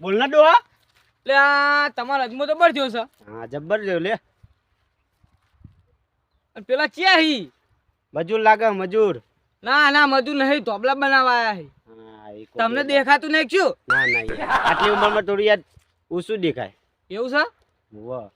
બોલ ના ડોહા. લે આ તમારા અજમો તો બળ્યો છે. હા જબ્બર જો લે. અને પેલા ચ્યા હી? મજૂર લાગે મજૂર. ના ના મજૂર નહીં ધોબલા બનાવવા આયા હી. તમને દેખાતું નહીં શું? ના ના આટલી ઉંમરમાં થોડી યાર ઓછું દેખાય. એવું છે? વાહ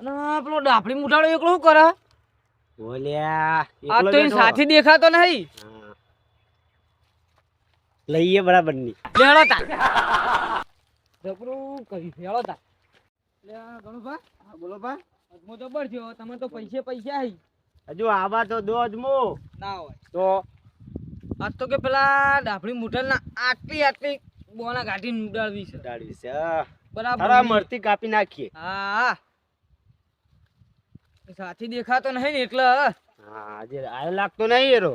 અને પેલો ડાફડી મુઠાળો એકલો શું કરે? બોલ્યા આ તો સાથી દેખાતો નહીં. લઈએ બરાબરની લેડો તા જબરું કરી લેડો તા લે ગણુભા. હા બોલો ભા. અજમો તો બળ્યો તમે તો પૈસે પૈસા હી. હજુ આવા તો દો અજમો. ના હોય. તો? આજ તો કે પેલા ડાફડી મુઠાળના આટલી આટલી બોના ગાંઠી ઉડાડવી છે. ઉડાડવી છે બરાબર. મરતી કાપી નાખીએ. હા. સાથી દેખાતો નહીં ને એટલે. હા આજે આયો લાગતો નહીં એરો.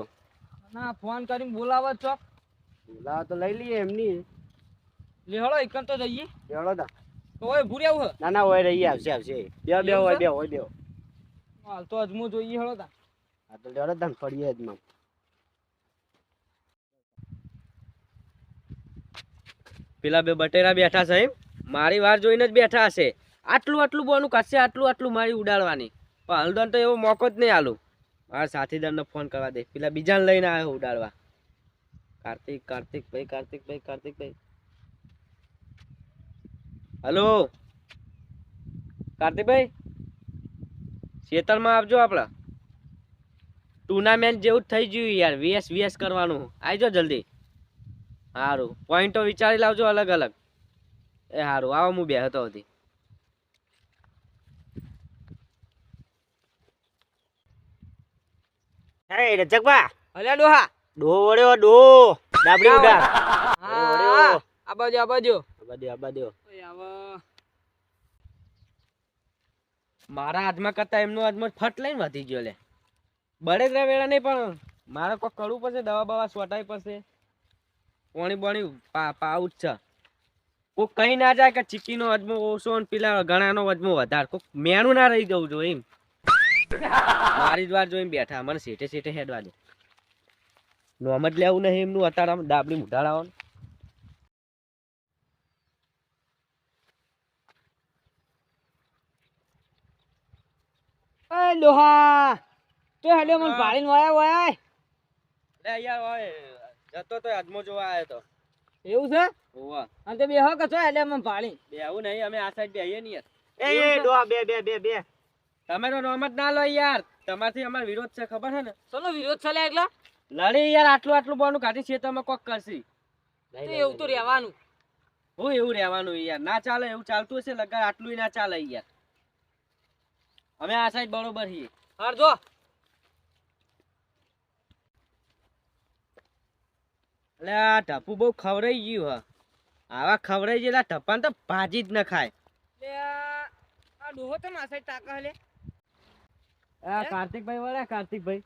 ના ફોન કરીને બોલાવો ચોક બોલાવો તો લઈ લઈએ એમની. લેહળો એકન તો જઈએ. લેહળો દા તો ઓય ભૂરી આવું. ના ના હોય રહી આવશે આવશે. બે બે હોય બે હોય બે. હાલ તો અજમો જોઈએ હળો દા હા તો લેહળો દા પડીએ ફરીએ જ માં. પેલા બે બટેરા બેઠા છે એમ. મારી વાર જોઈને જ બેઠા હશે. આટલું આટલું બોનું કરશે આટલું આટલું મારી ઉડાડવાની. પણ હલદન તો એવો મોકો જ નહીં આલું. મારા સાથીદારને ફોન કરવા દે. પેલા બીજાને લઈને આવ્યો ઉડાડવા. કાર્તિક કાર્તિક ભાઈ કાર્તિક ભાઈ કાર્તિક ભાઈ. હલો? કાર્તિકભાઈ શેતળમાં આપજો આપણા. ટુર્નામેન્ટ જેવું થઈ ગયું યાર વીએસ વીએસ કરવાનું. આવજો જલ્દી. સારું પોઈન્ટો વિચારી લાવજો અલગ અલગ. એ સારું આવો હું બે હતો હતી હે રજકબા અલ્યા ડોહા. ડો વળ્યો ડો ડાબડી ઉડા હા આ બાજુ આ બાજુ. આ બાજુ આ બાજુ. મારા હાથમાં કરતા એમનો હાથમાં ફટ લઈને વધી ગયો લે. બળેદરા વેળા નહીં પણ મારે કોઈ કરવું પડશે દવા બવા સોટાઈ પડશે. પોણી બોણી પા પાઉચ છે. કોક કઈ ના જાય કે ચીકીનો અજમો ઓછો ને પેલા ઘણાનો અજમો વધારે. કોક મેણું ના રહી જવું જોઈએ એમ. મારી જ વાર જોઈને બેઠા મને સેઠે સેઠે હેડવા દે. નોમ જ લેવું નહીં એમનું અત્યારે આમ ડાબડી મુઢાડાવાનું ઓય ડોહા તો હેડે મને પાડીને વાયા વાયા. લે યાર ઓય જતો તો અજમો જોવા આવ્યો તો. એવું છે? ઓવા અને તે બેહો કે છો? હેડે મને બેવું નહીં અમે આ સાઈડ બેહીએ નહીં યાર. એ ડોહા બે બે બે બે. તમે તો નોમ જ ના લો યાર. તમારથી અમાર વિરોધ છે ખબર છે ને? ચલો વિરોધ ચાલે એકલા? લડી યાર આટલું આટલું બોનું કાઢી છે તમે કોક કરશી. તો એવું તો રહેવાનું. હું એવું રહેવાનું યાર. ના ચાલે એવું ચાલતું હશે લગા આટલું ના ચાલે યાર. અમે આ સાઈડ બરોબર છીએ. હાર જો. એટલે આ ઢપુ બહુ ખવડાઈ ગયું હા. આવા ખવડાઈ ગયેલા ઢપ્પાને તો ભાજી જ ન ખાય. આ ડોહો તો માસાઈ તાકા હલે આ કાર્તિકભાઈ વળ્યા કાર્તિકભાઈ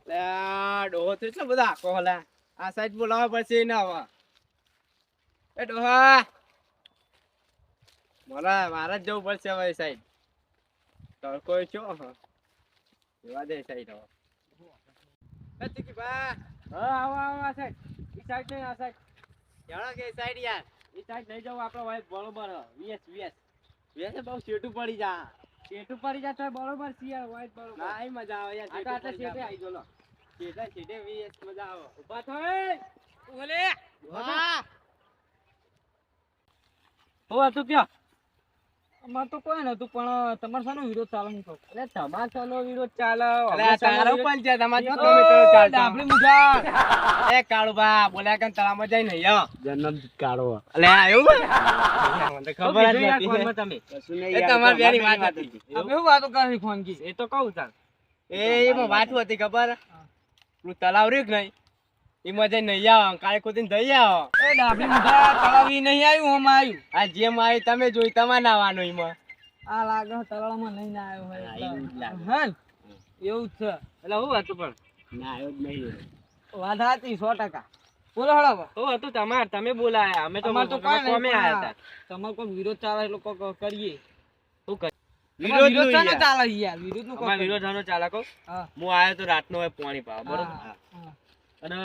લે આ ડોહો તો એટલા બધા આખો હલા. આ સાઈડ બોલાવવા પડશે એને હવે. એ ડોહા. મારા મારા જ જવું પડશે હવે સાઈડ તડકો છો એવા દે સાઈડ હવે. એ બા હા આવો આવો આ સાઈડ ઈ સાઈડ નહીં આ સાઈડ જાણો કે સાઈડ યાર? ઈ સાઈડ લઈ જાવ આપણો ભાઈ બરોબર. વીએસ વીએસ વીએસ બહુ શેઠું પડી જા. શેઠું પડી જાય તો બરોબર છે યાર વાઈટ બરોબર. ના મજા આવે યાર આટલા આટલા શેઠે આવી જો શેઠે શેઠે વીએસ મજા આવો. ઊભા થઈ ઓલે વાહ હોવા તું કયો? અમાર તો કોઈ નતું પણ તમારે શાનો વિરોધ ચાલે વિરોધ તારો પણ છે તમારે જો તમે તો ચાલતા. એ કાળુબા બોલ્યા કે તળામાં જઈ નહીં યો જન્મ કાળો. અલે એવું મને તો તો ખબર જ કીધું યાર નથી તમે? કશું નહીં એ તમારી બેની વાત હતી. આપણે શું વાતો કરી ફોન કી એ તો કહું તાર. એ એમાં વાત હતી ખબર? પેલું તલાવ રહ્યું કે નહીં? એમાં જઈ નહીં આવો કાળે ખોદીને જઈ આવો. એ ડાબલી મુઠા તળાવી નહીં આવ્યું ઓમાં આવ્યું આ જેમ આવી તમે જોઈ તમારે નાવાનો એમાં. આ લાગે તળાવમાં નહીં ના આવ્યો હોય એવું જ એવું છે. એટલે હું હતું પણ? ના આવ્યો જ નહીં વાત હતી સો ટકા. બોલો હળો હું હતું તમાર? તમે બોલાયા. અમે તો અમાર તો કોમે પણ હતા. તમારે કોઈ વિરોધ ચાલે એટલે કરીએ. શું કરી? તમારો વિરોધ ચાલે યાર હું. તો પાણી પાવા બરોબર. અને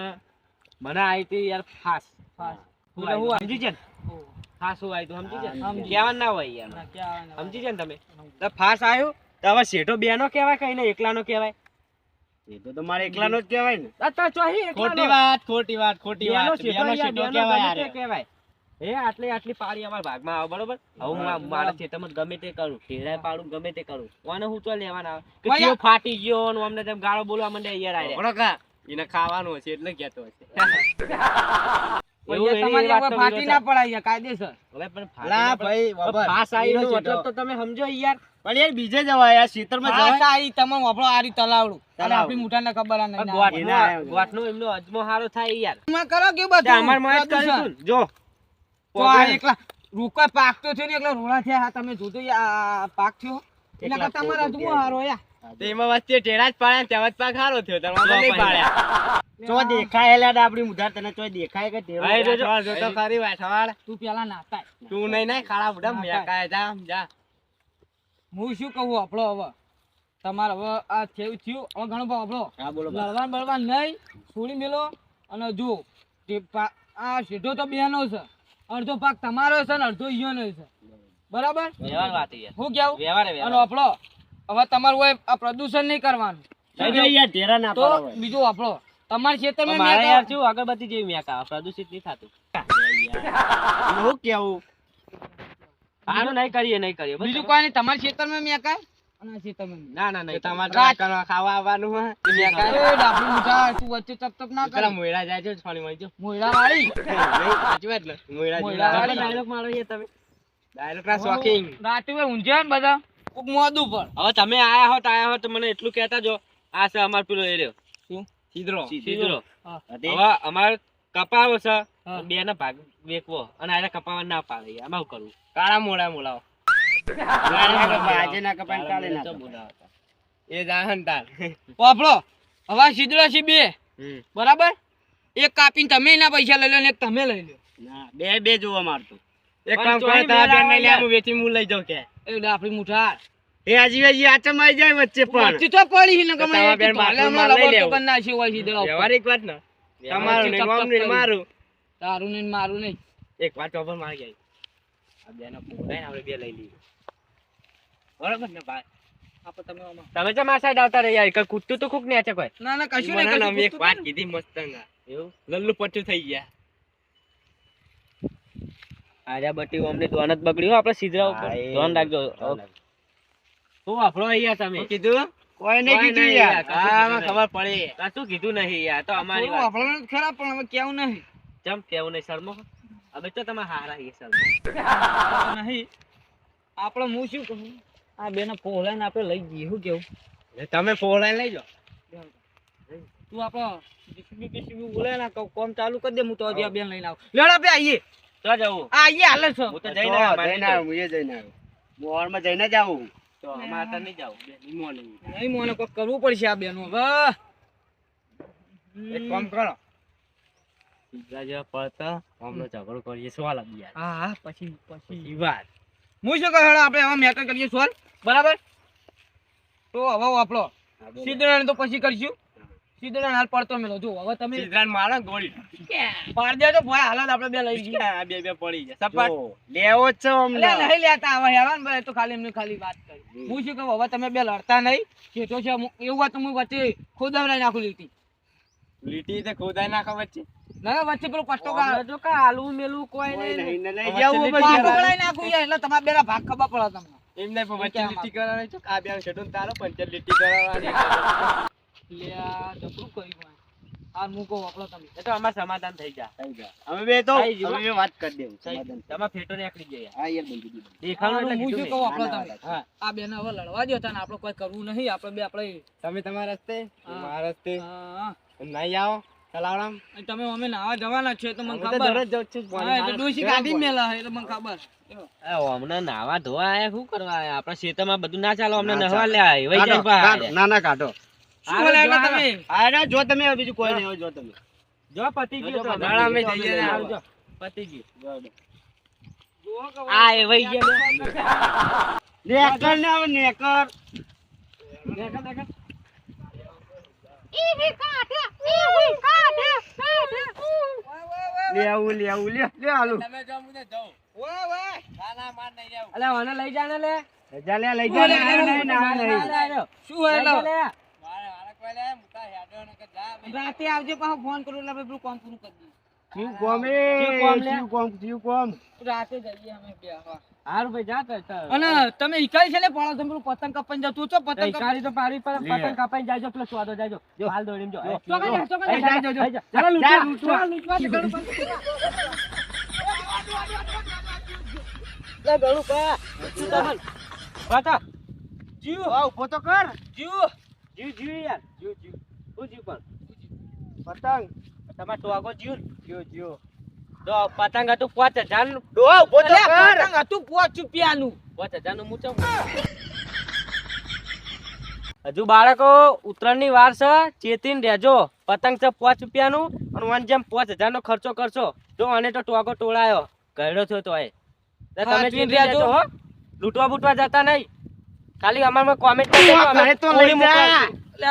મને યાર ફાસ. ફાસ. હું? સમજી છે ને? ફાસ તું સમજી છે ને? કહેવાનું ના હોય યાર. ના, ને સમજી છે ને તમે? તો ફાસ આવ્યો તો હવે શેઠો બે નો કહેવાય કઈ ને એકલા નો કહેવાય? એ તો તમારે જ કહેવાય ને. તો ચોહી એકલાનો. ખોટી વાત ખોટી વાત ખોટી વાત. શેઠો કહેવાય. એ આટલી આટલી પાડી અમારા ભાગમાં આવે બરોબર? હવે હું મારા ખેતરમાં ગમે તે કરું ઢેરાય પાડું ગમે તે કરું. કોને હું તો લેવાના આવે? કે વયા. ફાટી ગયો ને અમને તેમ ગાળો બોલવા માંડે યાર આયરે. ઓળો કા? એને ખાવાનું હશે એટલે કહેતો હશે ફાટી ના પડાય કાયદેસર. હવે પણ ના. ભાઈ ફાસ મતલબ તો તમે સમજો યાર. પણ યાર બીજે જવાય યાર ખેતરમાં ફાસ જવાય આવી તમે વાપરો આ તલાવડું. અને. આપણી મુઠાને ખબર આ નહીં ના ગોઠનો- એમનો અજમો હારો થાય યાર. કરો કે બધું? અમાર મોંએ જ પ્રદૂષણ. કર્યું તું ને. જો. તો આ એકલા રૂકા પાક તો છે ને એકલા રોડા થયા. તમે જોતો આ પાક થયો. તમારા ફોટો હારો યાર તો વચ્ચે ટેડા જ પાડ્યા ને જ પાક હારો થયો. તમારે તો નહીં પાડ્યા. દેખાય આપડી મુધાર તને દેખાય કે. ખરી. તું પેલા નાતા તું નહીં નહીં ખાડા ના, મેકાય જા જા. હું શું કહું આપણો હવે? તમારે હવે આ થયું થયું. હવે ઘણો ભાવ આપણો હા બોલો લડવાન બળવાન નહીં છોડી મેલો. અને જો આ સીધો તો બેનો છે. અડધો પાક તમારો છે ને અડધો ઈયોનો છે. બરાબર? વ્યવહાર વાત હું કેવું વ્યવહારે અને આપણો હવે તમારું હોય આ પ્રદૂષણ નહીં કરવાનું. તો બીજું આપણો તમારા ખેતર ખેતરમાં મેં યાર શું અગરબત્તી જેવી મેક આવે પ્રદૂષિત નહીં થતું. હું કેવું આનું નહીં કરીએ નહીં કરીએ. બીજું કોઈ નહીં તમારા ખેતરમાં મેં કાંઈ અને આ ખેતરમાં ના ના નહીં તમારે કરવા ખાવા આવવાનું હોય. એ એ મેકાય. તું વચ્ચે ચપ ચપ ના કર. મોયડા જાય છે છોડી મળી જો મોયડા વાળી સાચી વાત ને મોયડા મોયડા વાળી. ડાયલોગ મારો યાર તમે. Dialogue ના શોખીન. રાતે હોય ને બધા. કોક મોદું પણ હવે તમે આયા હો આયા હો તો મને એટલું કહેતા જો આ છે અમાર પેલો એરિયો. સીધરો. સીધરો હવે અમાર કપાવો છે. બે ના ભાગ વેકવો અને આને કપાવા ના પાડે. આમાં કરવું કાળા મોડા કપાય, આજે ના કપાય કાલે ના તો કપાય. બોલાવતા. એ જાહન તાર. વાપરો. હવે આ છે બે. બરાબર? એક કાપીને તમે એના પૈસા લઈ લો ને એક તમે લઈ લો. ના, બે બે જોવા મારતું. એક કામ તોય તારા મેળ બેનને હું વેચી હું લઈ જાઉં કે. એટલે આપણી મુઠા એ હજી હજી આચમ આવી જાય વચ્ચે પણ. વચ્ચે તો પડી ને ગમે બેન લઈ હોય વાત ને. તમારું ને ટપ ટપ મારું ને મારું. તારું નહીં ને મારું નહીં એક વાત ચોપર મારી ગઈ. આ બેનો પોતાને આપણે બે લઈ લઈએ. બરાબર ને ભાઈ? તમે તો મારા સાઈડ આવતા રહ્યા? કઈ કૂદતું તો ખુક ને છે કોઈ. ના ના કશું નહીં ને અમે એક વાત કીધી મસ્ત એવું? લલ્લુ પટ્ટુ થઈ ગયા. આજા બટી અમને દોન જ બગડ્યું હો, આપણે સીધરા ઉપર. હા, ધ્યાન રાખજો. શું આપણો અહીંયા તમે? કીધું? કોઈ નહીં કીધું યાર. હા ખબર પડી. કશું કીધું નહીં યાર તો અમારી વાત. આપણો તો ખરા પણ હવે કેવું નહીં. જમ કેવું નહીં શર્મો? હવે તો તમે હારા છીએ શર્મો. નહીં. આપણે હું શું કહું? આ બેને ફોલાઈને આપણે લઈ જઈએ શું કેવું? તમે ફોલાઈને લઈ જાઓ. તું આપણો જીસીબી બીસીબી બોલે ને કોમ ચાલુ કરી દે હું તો હજી બેન લઈને આવું. લેડા બે આઈએ. તો જવું આ આઈએ હાલે છે. હું તો જઈને આવ્યો, જઈને નહીં આવ્યો, હું એ જઈને આવ્યો. હું હોલમાં જઈને જ આવું. તો અમારે તો નહીં જવું ઈ મોને. નહીં મોને કોક કરવું પડશે આ બેનું હવે. એક કામ કરો. જેવા પડતા અમને ઝઘડો કરીએ સવાલ આપી યાર? હા હા પછી પછી. વાત. હું શું કહું હેડો આપણે હવે મેટર કરીએ સોલ્વ બરાબર? તો હવે આપણો સિદ્ધરાણ તો પછી કરશું. સિદ્ધરાણ હાલ પડતો મેલો. જો હવે તમે સિદ્ધરાણ મારો ગોળી પાડ દેજો ભાઈ હાલત આપણે બે લઈ જઈએ. આ બે બે પડી જાય સપાટ લેવો છે અમને. નહીં લેતા હવે હેવાન ભાઈ તો ખાલી એમને ખાલી વાત કરી. હું શું કહું હવે તમે બે લડતા નહીં. કેતો છે એવું વાત તો હું વચ્ચે ખોદાવડાઈ નાખું લીટી. લીટી તે ખોદાઈ નાખો વચ્ચે. ના વચ્ચે પેલું પટ્ટો કાઢો જો કા આલુ મેલું કોઈ નહીં. નહીં લઈ જાવું નાખું એટલે તમારા બેના ભાગ ખબર પડે તમને. એમને પણ વચ્ચે લીટી કરાવવાની છો. આ બે છેડો ને તારો પંચર લીટી કરાવવાની લે આ જબરું કર્યું આ. આ મૂકો વાપરો તમે. એ તો અમાર સમાધાન થઈ જા થઈ જા અમે બે તો અમે વાત કરી દેવું સમાધાન. તમે ફેટો નીકળી જાય હા યાર બંધી દીધું. દેખાણો એટલે હું શું કહું. વાપરો તમે? હા. આ બેને હવે લડવા દો તને આપણે કોઈ કરવું નહીં. આપણે બે આપણે તમે તમારા રસ્તે? મારા રસ્તે? હા, નહીં આવો? તલાવડામ તમે અમે નાવા જવાના છે તો મને ખબર. દરરોજ જાઉં છું પાણી. કાઢી મેલા હે તો મને ખબર. એ હમણાં નાવા ધોવા આયા શું કરવા આયા? આપણા ખેતરમાં બધું ના ચાલો અમને નહવા. લે આય વઈ જાય કાઢો. ના ના કાઢો. શું બોલે એટલે તમે? હા જો તમે બીજું કોઈ નહીં જો તમે. જો પતિ ગયો તો ના, અમે અમે જઈએ ને આવજો. પતિ ગયું. આ એ વઈ ગયા. નેકર ને હવે નેકર. દેખા દેખા ઈ લેવું લે લે આલુ. તમે જો મુને જાઓ. ઓય ઓય ના ના માર નહીં જાવ અલે મને લઈ જા ને લે. જા લે લઈ જા લે નહીં ના નહીં શું હોય લો. મારે મારે કોઈ લે મુકા હેડો ને કે જા રાતે આવજો પાછો ફોન કરું એટલે આપણે કોમ પૂરું કરી દઈએ જીવ કોમ એ જીવ કોમ લે. જીવ કોમ કોમ. રાતે જઈએ અમે બે હા. હારું ભાઈ જા અને તમે ઈકાઈ છે ને પાડો તમે પતંગ કપાઈને જાવ તું ચો પતંગ કપ- તો પાડવી પર પતંગ કાપાઈને જાજો પેલો સ્વાદો જાજો જો હાલ દોડીને જો એ, ચોકન જા, ચોકન એ, જા. જાજો, જા, જાજો. જા. ચાલો જા, લૂંટવા. લૂંટવા. ચાલો, લૂંટવા દે, ગળું પકડ. લે, ગળું પા. શું તમને? પાછા. જીવ આ ઊભો કર જીવ જીવ જીવ યાર જીવ જીવ પણ પતંગ તમારે ટોગો જીવ જીવ જીવ તો પતંગ હતું પાંચ હજારનું ડોહા ઊભો તો કર. પતંગ હતું પાંચ રૂપિયાનું. પાંચ હજારનું મૂચો હજુ બાળકો ઉત્તરાયણની વાર છે ચેતીને રહેજો. પતંગ છે પાંચ રૂપિયાનું અને વન જેમ પાંચ હજાર નો ખર્ચો કરશો. જો અને તો ટોગો ટોળાયો. ઘરડો થયો તો એ તમે ચીન રહેજો. હો. લૂંટવા બૂટવા જતા નહીં. ખાલી અમારમાં કોમેન્ટ કરજો અમે તો લઈ જા.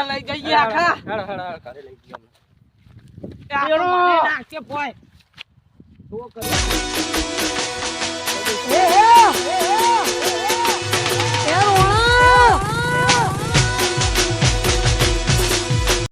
લઈ જઈએ આખા. હેડો, હેડો, હેડો, ઘરે લઈ જઈએ પેલો. નાખશે પોય. શું કરું?